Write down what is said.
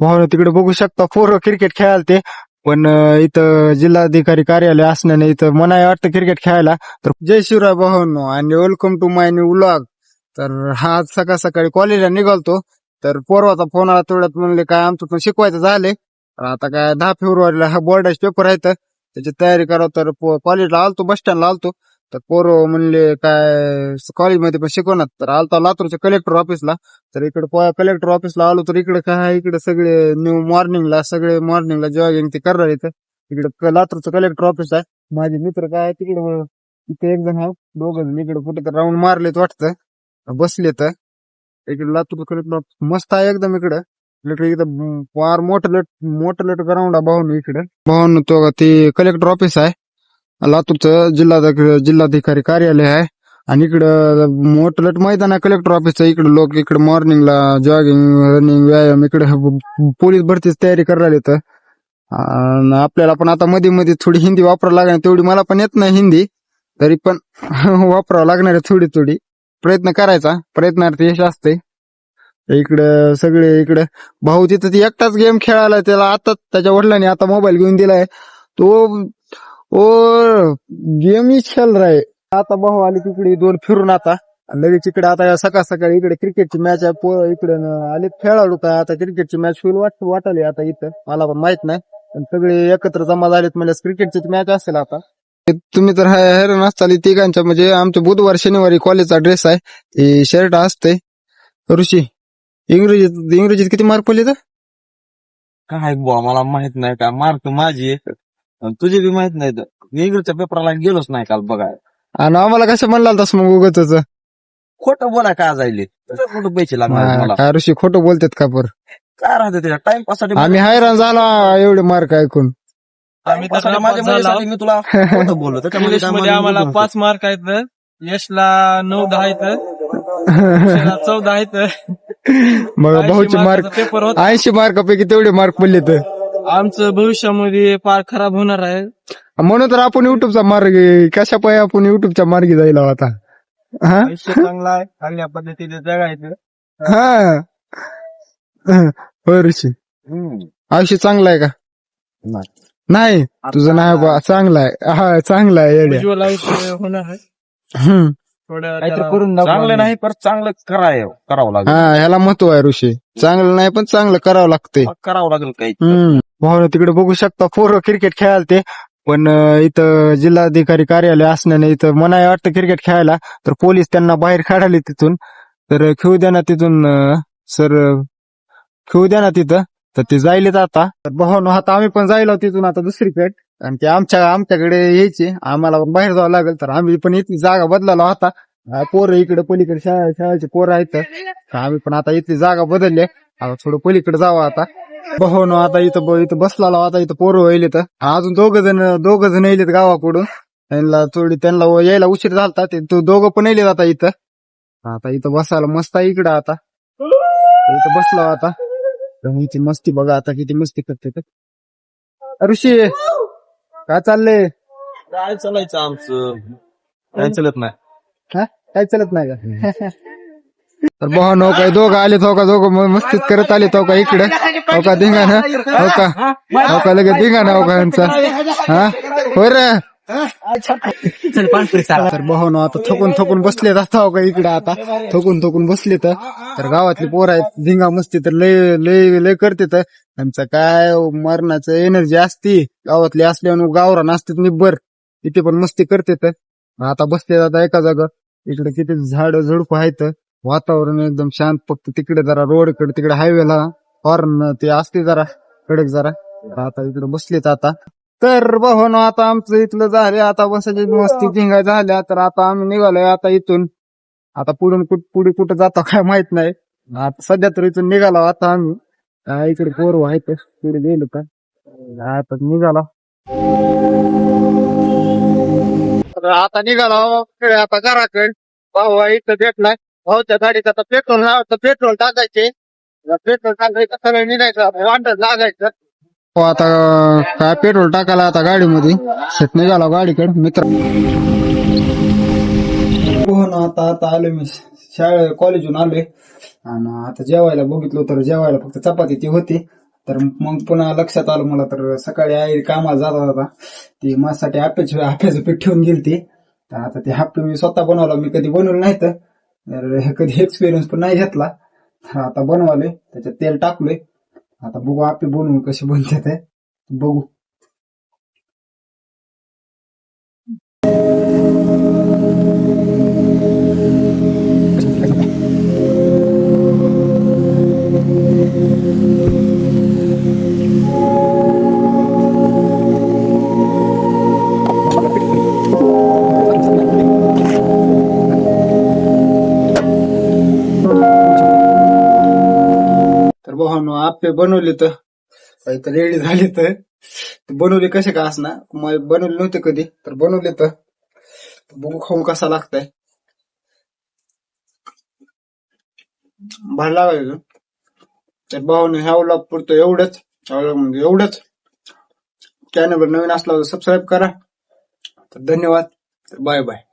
भाऊ तिकडे बघू शकता. पोरं क्रिकेट खेळायला ते. पण इथं जिल्हाधिकारी कार्यालय असण्याने इथं मनाय वाटतं क्रिकेट खेळायला. तर जय शिवराय भाऊनो आणि welcome to my new vlog तर हा आज सकाळ सकाळी कॉलेजला निघालतो. तर पोरवाचा फोन आला तेवढ्यात म्हणले काय आमचं पण शिकवायचं झाले आता काय दहा फेब्रुवारीला हा बोर्डाचे पेपर आहेत त्याची तयारी करावं तर कॉलेजला आलतो बस स्टँडला आलतो. तर पोरं म्हणले काय कॉलेजमध्ये पण शिकवणार तर आलता लातूरच्या कलेक्टर ऑफिसला तर इकडे कलेक्टर ऑफिसला आलो तर इकडे काय इकडे सगळे न्यू मॉर्निंगला सगळे मॉर्निंगला जॉगिंग ते करणार इथं. इकडे लातूरचं कलेक्टर ऑफिस आहे. माझे मित्र काय तिकडे इथे एक जण आहे. दोघं जण इकडे कुठे तर राऊंड मारलेत वाटतं. बसले तर इकडे लातूर कलेक्टर ऑफिस मस्त आहे एकदम इकडे. इकडे फार मोठं लेट मोठं लेट ग्राउंड आहे भाऊन इकडे. भाऊन तो ते कलेक्टर ऑफिस आहे. लातूरचं जिल्हा जिल्हाधिकारी कार्यालय आहे. आणि इकडं मोठलट मैदान आहे कलेक्टर ऑफिसचं इकडं लोक इकडं मॉर्निंगला जॉगिंग रनिंग व्यायाम इकडं पोलीस भरतीच तयारी करायला येतं आपल्याला पण आता मध्ये मध्ये थोडी हिंदी वापरावं लागणार तेवढी मला पण येत नाही हिंदी. तरी पण वापरावं लागणार आहे थोडी थोडी. प्रयत्न करायचा. प्रयत्नार्थ यश असते इकडं सगळे इकडं भाऊ तिथं ती एकटाच गेम खेळायला त्याला आता त्याच्या वडिलांनी आता मोबाईल घेऊन दिलाय. तो ओ गेमच खेळ राय. आता भाऊ आले तिकडे दोन फिरून आता. आणि लगेच इकडे आता सकाळ सकाळी इकडे क्रिकेटची मॅच आहे पो इकडे न- आले खेळाडू काय आता क्रिकेटची मॅच होईल वाट वाटाली आता इथं. मला पण माहीत नाही. पण सगळे एकत्र जमा झालेत म्हणजे क्रिकेटची मॅच असेल आता. तुम्ही तर हैराण असताल तिघांच्या म्हणजे आमच्या बुधवार शनिवारी कॉलेजचा ड्रेस आहे. ते शर्ट असते ऋषी इंग्रजीत इंग्रजीत किती मार्क पडले तर? काय बुवा मला माहीत नाही. का मार्क माझी. आणि तुझे बी माहीत नाही तर मी इंग्रजच्या पेपरला गेलोच नाही काल बघाय आणि आम्हाला कसं म्हणला तसं मग उगच खोटं बोला काय जायले कुठं पैसे लागणार मला काय ऋषी खोटं बोलतात का पर काय राहते त्याच्या टाइमपाससाठी आम्ही हैराण झाला एवढे मार्क ऐकून. आम्ही तर टाइमपाससाठी माझ्या नापास झालो. मुलीसाठी मी तुला खोटं बोललो. त्याच्यामध्ये इंग्लिश काय मध्ये मला आम्हाला पाच मार्क आहेत. यशला नऊ दहा आहेत. चौदा आहेत. मग भाऊचे मार्क पेपर होत. ऐंशी मार्कापैकी तेवढे मार्क पडले तर आमचं भविष्यामध्ये फार खराब होणार आहे. म्हणून तर आपण युट्यूबचा मार्ग कशा पाय आपण युट्यूबच्या मार्गी जायला होता हा? आयुष्य चांगला आहे. चांगल्या पद्धतीने जगायचं. हा. होय ऋषी. हम्म. आयुष्य चांगलं आहे का? नाही. नाही तुझं नाही बा चांगलं आहे. हा चांगलं आहे येड्या. उज्ज्वल आयुष्य होणार आहे. हम्म. थोड्या काहीतरी त्याला- करून चांगलं नाही पण चांगलं कराय करावं लागेल. हा ह्याला महत्त्व आहे ऋषी. चांगलं नाही पण चांगलं करावं लागतंय. करावं लागेल काही हम्म. भाऊ तिकडे बघू शकता. पोरं क्रिकेट खेळायला ते पण इथं जिल्हाधिकारी कार्यालय असण्याने इथं मनाय वाटतं क्रिकेट खेळायला. तर पोलीस त्यांना बाहेर काढाले तिथून. तर खेळू द्या ना तिथून सर खेळू द्या ना तिथं. तर ते जायलेत आता. तर भाऊ आता आम्ही पण जायला तिथून आता दुसरीकडे आणि ते आमच्या आमच्याकडे यायचे. आम्हाला पण बाहेर जावं लागेल. तर आम्ही पण इथली जागा बदलायला होता पोरं इकडे पलीकडे शाळा शाळेचे पोरं आहेत. तर आम्ही पण आता इथली जागा बदलली आता थोडं पलीकडे जावं आता. भाऊ न आता इथं ब- इथं बसला आता इथं पोरं येईल तर. अजून दोघ जण दोघ जण येलेत गावाकडून त्यांना थोडी त्यांना व- यायला उशीर झालता ते तो दोघं पण येलेत आता इथं. आता इथं बसायला मस्त आहे इकडं आता. तर इथं बसलो आता. तर इथे मस्ती बघा आता किती मस्ती करते ते. ऋषी काय चाललंय? काय चालायचं आमचं? काय चालत नाही. हा? काय चालत नाही का? तर भाऊ नो काय दोघं आले चौका का दोघं मस्तीत करत आले चौका का इकडे. हो का दिंगा ना हो का हो का लगेच दिंगा ना हो का यांचा हा? होय रे. तर भाऊ आता थकून थकून बसले आता का इकडे आता. थकून थकून बसले तर तर गावातली पोर आहेत धिंगा मस्ती तर लय लय लय करते तर त्यांचं काय हो, मरणाचं एनर्जी असती. गावातली असल्यावर गावरा असते निब्बर इथे पण मस्ती करते तर आता बसले आता एका जागा. इकडे किती झाड झुडप आहेत. वातावरण एकदम शांत फक्त तिकडे जरा रोडकडे तिकडे हायवेला हॉर्न ते असते जरा कडक जरा. आता इकडे बसलेच आता. तर भावनो आता आमचं इथलं झाले आता बसायची मस्ती झिंगा झाल्या तर आता आम्ही निघालोय आता इथून. आता पुढून कुठ पुढे कुठं जातो काय माहीत नाही. आता सध्या तर इथून निघालो आता आम्ही. आ, इकडे पोर आहेत पुढे गेलो का? आता निघाला. आता निघालो आता घराकडे. भाऊ इथं भेटलाय. भाऊच्या गाडीत आता पेट्रोल लावायचं पेट्रोल टाकायचे. पेट्रोल टाकायचं सगळं निघायचं वांडत लागायचं. हो आता काय पेट्रोल टाकायला आता गाडीमध्ये? शेत निघाला गाडीकडे मित्र. हो ना आता आता आलो मी शाळे कॉलेजून आलोय. आणि आता जेवायला बघितलं तर जेवायला फक्त चपाती ती होती. तर मग पुन्हा लक्षात आलं मला तर सकाळी आई कामाला जात होता. ती माझ्यासाठी आप्याची आप्याचं पीठ ठेवून गेली ती. तर आता ते हाप्पे मी स्वतः बनवला मी कधी बनवलं नाही तर तर हे कधी एक्सपिरियन्स पण नाही घेतला. आता बनवाले त्याच्यात तेल टाकलोय. आता बघू आपे बनवून कसे बनते ते बघू. भावानो बनवले तर. तर रेडी झाले तर. बनवले कसे का असणार? मग बनवले नव्हते कधी तर बनवले तर. बघू खाऊन कसा लागतंय. भारी लागायचं तर भावानं ह्या व्लॉग पुरतं एवढंच. म्हणजे एवढंच. चॅनलवर नवीन असला तर सबस्क्राईब करा. तर धन्यवाद. Bye bye.